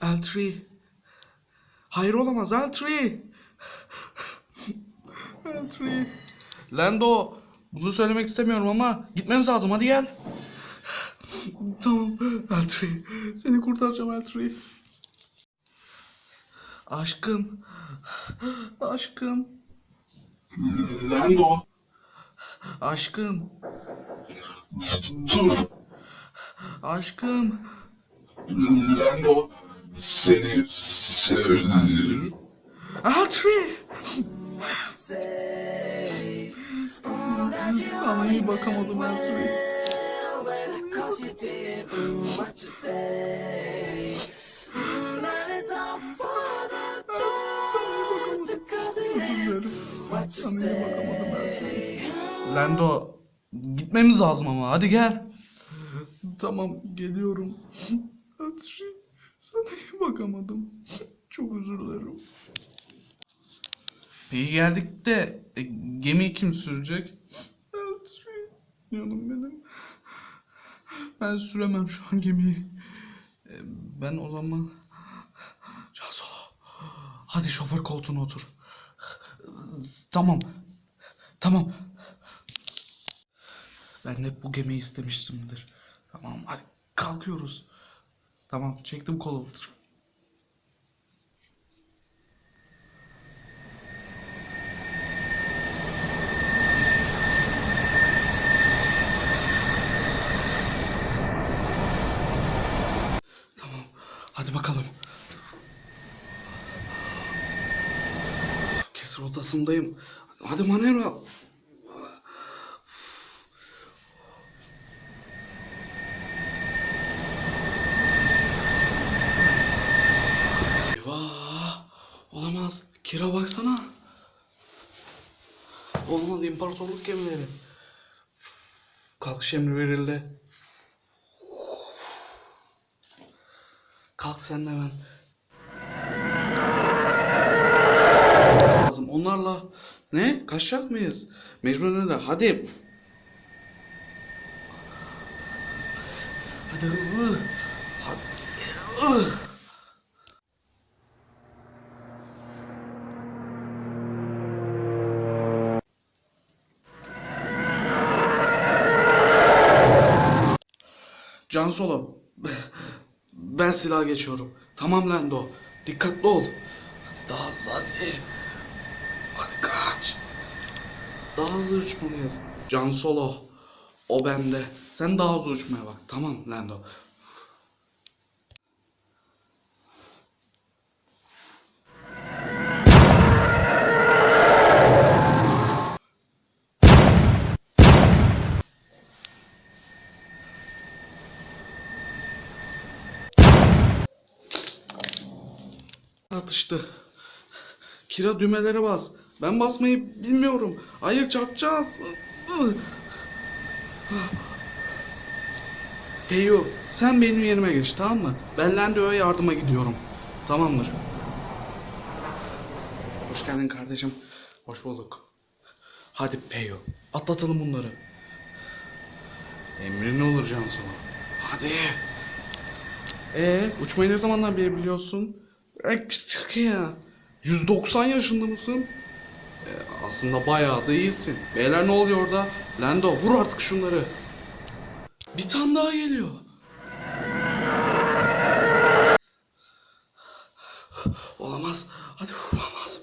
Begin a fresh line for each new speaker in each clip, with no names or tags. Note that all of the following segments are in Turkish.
L3. Hayır olamaz L3. L3. Lando bunu söylemek istemiyorum ama gitmemiz lazım hadi gel. Tamam L3. Seni kurtaracağım L3. Aşkım. Aşkım.
Lando.
Aşkım.
Dur.
Aşkım.
Lando. Seni sevdim.
L3. Sana iyi bakamadım L3. Sana iyi bakamadım L3. Lando gitmemiz lazım ama hadi gel. Tamam geliyorum. L3 sana iyi bakamadım. Çok özür dilerim. İyi geldik de e, gemiyi kim sürecek? L3 canım benim. Ben süremem şu an gemiyi. E, Ben o zaman... Cansolo. Hadi şoför koltuğuna otur. Tamam. Tamam. Ben hep bu gemiyi istemiştimdir. Tamam hadi kalkıyoruz. Tamam çektim kolumu. Tamam hadi bakalım. Kesir odasındayım. Hadi manevra. Eyvah! Olamaz. Kira baksana. Olmaz imparatorluk gemileri. Kalkış emri verildi. Kalk sen de hemen. Lazım. Onlarla ne? Kaçacak mıyız? Mecbur öyle. Hadi. Hadi hızlı. Hadi. Can Solo. Ben silah geçiyorum. Tamam Lando. Dikkatli ol. Daha hızlı hadi. Bak kaç. Daha hızlı uçmalıyız. Can Solo. O bende. Sen daha hızlı uçmaya bak. Tamam Lando. Atıştı. Kira düğmelere bas. Ben basmayı bilmiyorum. Hayır çarpacağız. Teyo sen benim yerime geç tamam mı? Ben Lando'ya yardıma gidiyorum. Tamamdır. Hoş geldin kardeşim. Hoş bulduk. Hadi Peyo. Atlatalım bunları. Emrin olur Cansu. Hadi. Ee, uçmayı ne zamandan beri biliyorsun? Ya. 190 yaşında mısın? E, aslında bayağı da iyisin. Beyler ne oluyor orada? Lando vur artık şunları. Bir tane daha geliyor. Olamaz. Hadi vurmam lazım.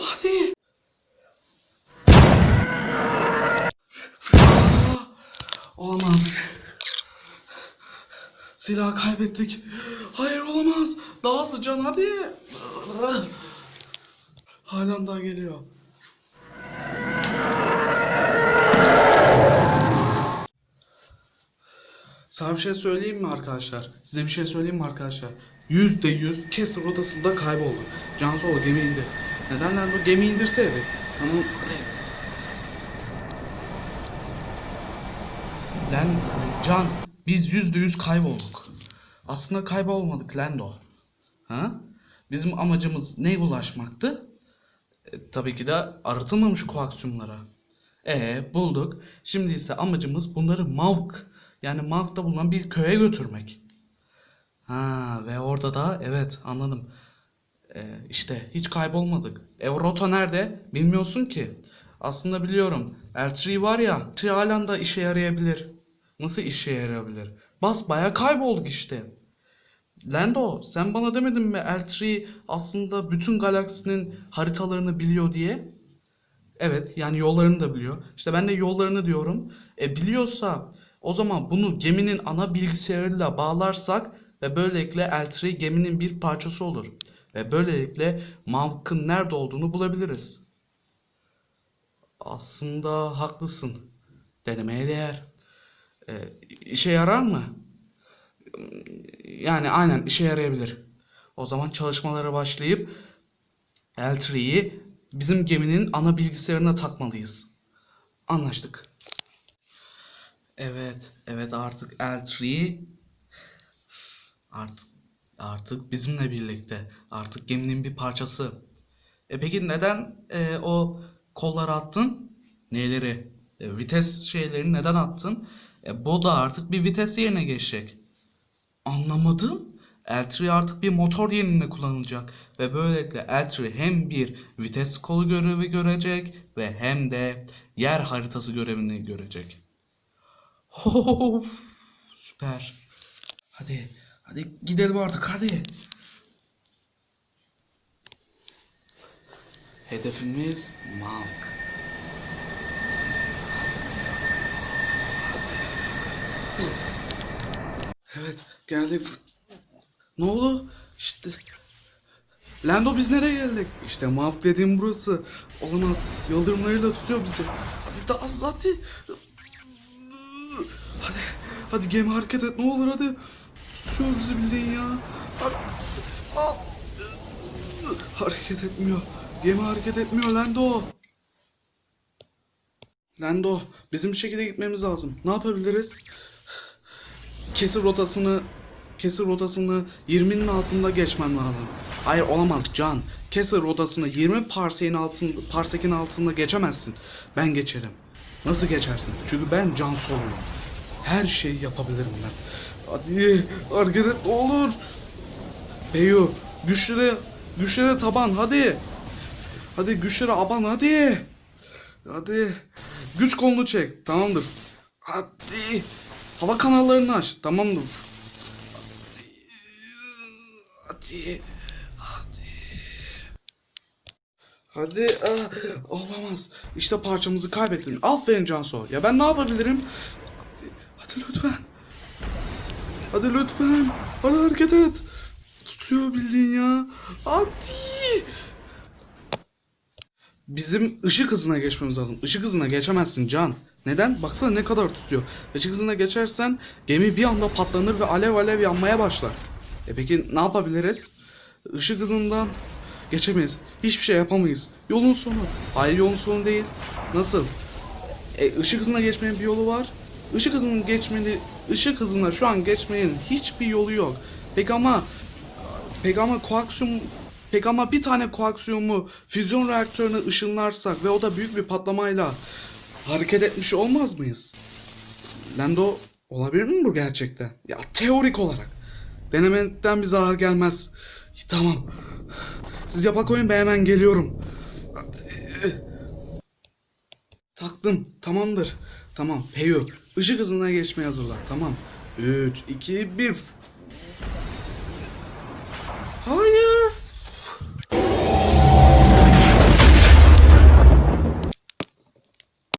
Hadi. Olamaz. Silah kaybettik. Daha sıcan hadi. Halen daha geliyor. Sana bir şey söyleyeyim mi arkadaşlar? Size bir şey söyleyeyim mi arkadaşlar? Yüzde yüz Kessler odasında kayboldu. Can Solo gemi indi. Neden lan bu gemi indirseydi? Tamam. Lan Can biz yüzde yüz kaybolduk. Aslında kaybolmadık Lando. Ha? Bizim amacımız ne ulaşmaktı? E, tabii ki de arıtılmamış koaksiyumlara. E bulduk. Şimdi ise amacımız bunları Mavk yani Mavk'ta bulunan bir köye götürmek. Ha ve orada da evet anladım. Ee, işte hiç kaybolmadık. E o rota nerede? Bilmiyorsun ki. Aslında biliyorum. L3 var ya. L3 halen işe yarayabilir. Nasıl işe yarayabilir? Bas baya kaybolduk işte. Lando sen bana demedin mi L3 aslında bütün galaksinin haritalarını biliyor diye? Evet yani yollarını da biliyor. İşte ben de yollarını diyorum. E biliyorsa o zaman bunu geminin ana bilgisayarıyla bağlarsak ve böylelikle L3 geminin bir parçası olur. Ve böylelikle Mavk'ın nerede olduğunu bulabiliriz. Aslında haklısın. Denemeye değer. E, işe yarar mı? Yani aynen işe yarayabilir. O zaman çalışmalara başlayıp L3'yi bizim geminin ana bilgisayarına takmalıyız. Anlaştık. Evet, evet artık L3 artık artık bizimle birlikte. Artık geminin bir parçası. E peki neden e, o kolları attın? Neleri? E, vites şeylerini neden attın? E, bu da artık bir vites yerine geçecek. Anlamadım. L3 artık bir motor yerine kullanılacak ve böylelikle L3 hem bir vites kolu görevi görecek ve hem de yer haritası görevini görecek. Of, süper. Hadi, hadi gidelim artık hadi. Hedefimiz Malk. Evet, geldik. Ne oldu? İşte. Lando biz nereye geldik? İşte Mavk dediğim burası. Olamaz. Yıldırımlarıyla tutuyor bizi. Hadi daha hızlı hadi. Hadi. Gemi hareket et ne olur hadi. Tutuyor bizi bildiğin ya. Hadi. Hareket etmiyor. Gemi hareket etmiyor Lando. Lando bizim bir şekilde gitmemiz lazım. Ne yapabiliriz? Kesir rotasını kesir rotasını 20'nin altında geçmem lazım. Hayır olamaz Can. Kesir rotasını 20 parseğin altında parsekin altında geçemezsin. Ben geçerim. Nasıl geçersin? Çünkü ben Can Solo'yum. Her şeyi yapabilirim ben. Hadi hareket olur. Beyu güçlere güçlere taban hadi. Hadi güçlere aban hadi. Hadi. Güç kolunu çek. Tamamdır. Hadi. Hava kanallarını aç. Tamamdır. Hadi. Hadi. Hadi. Ah, olamaz. İşte parçamızı kaybettin. Aferin Cansu. Ya ben ne yapabilirim? Hadi, hadi lütfen. Hadi lütfen. Hadi hareket et. Tutuyor bildiğin ya. Hadi. Bizim ışık hızına geçmemiz lazım. Işık hızına geçemezsin Can. Neden? Baksana ne kadar tutuyor. Işık hızına geçersen gemi bir anda patlanır ve alev alev yanmaya başlar. E peki ne yapabiliriz? Işık hızından geçemeyiz. Hiçbir şey yapamayız. Yolun sonu. Hayır yolun sonu değil. Nasıl? E ışık hızına geçmenin bir yolu var. Işık hızının geçmeni, ışık hızına şu an geçmenin hiçbir yolu yok. Peki ama Peki ama koaksiyum Peki ama bir tane koaksiyumu füzyon reaktörüne ışınlarsak ve o da büyük bir patlamayla hareket etmiş olmaz mıyız? Lando olabilir mi bu gerçekten? Ya teorik olarak. Denemekten bir zarar gelmez. Tamam. Siz yapa koyun ben hemen geliyorum. Taktım. Tamamdır. Tamam. Peyu. Işık hızına geçmeye hazırlan. Tamam. 3, 2, 1.